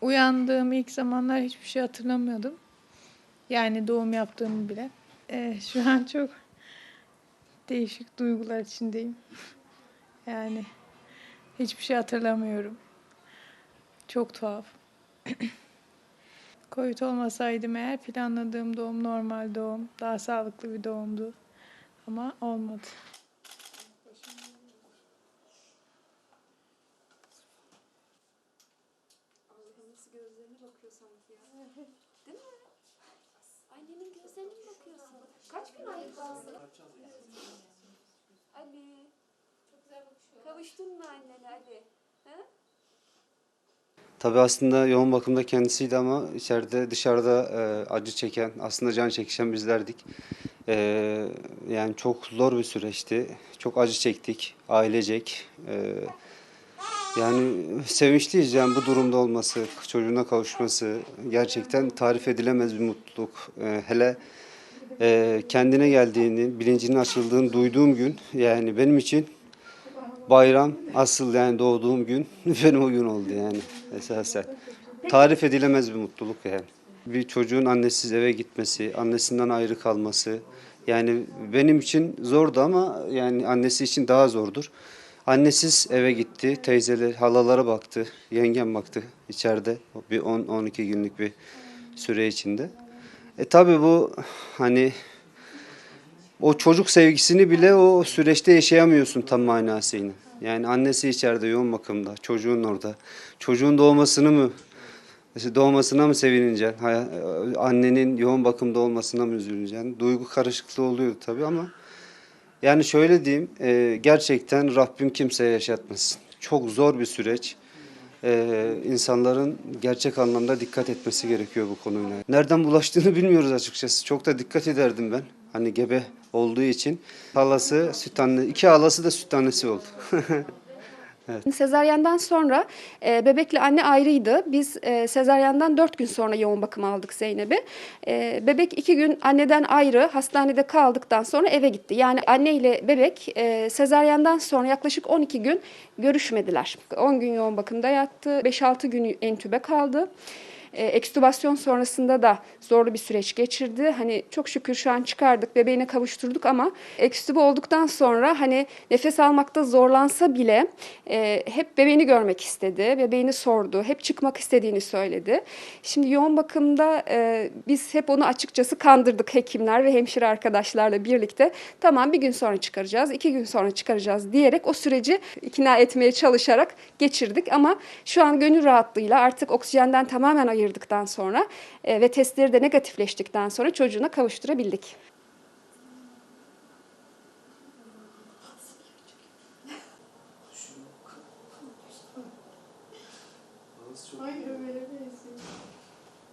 Uyandığım ilk zamanlar hiçbir şey hatırlamıyordum. Yani doğum yaptığımı bile. Ee, şu an çok değişik duygular içindeyim. Yani hiçbir şey hatırlamıyorum. Çok tuhaf. Covid olmasaydım eğer planladığım doğum normal doğum, daha sağlıklı bir doğumdu. Ama olmadı. Nasıl gözlerine bakıyor sanki ya. Değil mi? Annemin gözlerine mi bakıyorsun? Kaç gün ayrı kaldın? Ali. Çok güzel bakışıyor. Kavuştun mu annene Ali? Ha? Tabii aslında yoğun bakımda kendisiydi ama içeride dışarıda e, acı çeken, aslında can çekişen bizlerdik. E, yani çok zor bir süreçti. Çok acı çektik ailecek. E, yani sevinçliyiz yani bu durumda olması, çocuğuna kavuşması gerçekten tarif edilemez bir mutluluk. E, hele e, kendine geldiğini, bilincinin açıldığını duyduğum gün yani benim için bayram asıl yani doğduğum gün benim o gün oldu yani esasen. Tarif edilemez bir mutluluk yani. Bir çocuğun annesiz eve gitmesi, annesinden ayrı kalması yani benim için zordu ama yani annesi için daha zordur. Annesiz eve gitti, teyzeler, halalara baktı, yengem baktı içeride bir 10-12 günlük bir süre içinde. E tabi bu hani o çocuk sevgisini bile o süreçte yaşayamıyorsun tam manasıyla. Yani annesi içeride yoğun bakımda, çocuğun orada. Çocuğun doğmasını mı, doğmasına mı sevinineceksin? Hay- Annenin yoğun bakımda olmasına mı üzüleceksin? Duygu karışıklığı oluyor tabii ama yani şöyle diyeyim, e, gerçekten Rabbim kimseye yaşatmasın. Çok zor bir süreç. E, insanların gerçek anlamda dikkat etmesi gerekiyor bu konuyla. Nereden bulaştığını bilmiyoruz açıkçası. Çok da dikkat ederdim ben. Hani gebe olduğu için. Halası süt anne, iki halası da süt annesi oldu. Sezaryen'den sonra e, bebekle anne ayrıydı. Biz e, sezaryen'den dört gün sonra yoğun bakıma aldık Zeynep'i. E, bebek iki gün anneden ayrı hastanede kaldıktan sonra eve gitti. Yani anne ile bebek e, sezaryen'den sonra yaklaşık 12 gün görüşmediler. 10 gün yoğun bakımda yattı. 5-6 gün entübe kaldı. E, ekstübasyon sonrasında da zorlu bir süreç geçirdi. Hani çok şükür şu an çıkardık, bebeğine kavuşturduk ama ekstübe olduktan sonra hani nefes almakta zorlansa bile e, hep bebeğini görmek istedi, bebeğini sordu, hep çıkmak istediğini söyledi. Şimdi yoğun bakımda e, biz hep onu açıkçası kandırdık hekimler ve hemşire arkadaşlarla birlikte. Tamam bir gün sonra çıkaracağız, iki gün sonra çıkaracağız diyerek o süreci ikna etmeye çalışarak geçirdik ama şu an gönül rahatlığıyla artık oksijenden tamamen ayırdıktan sonra e, ve testleri de negatifleştikten sonra çocuğuna kavuşturabildik.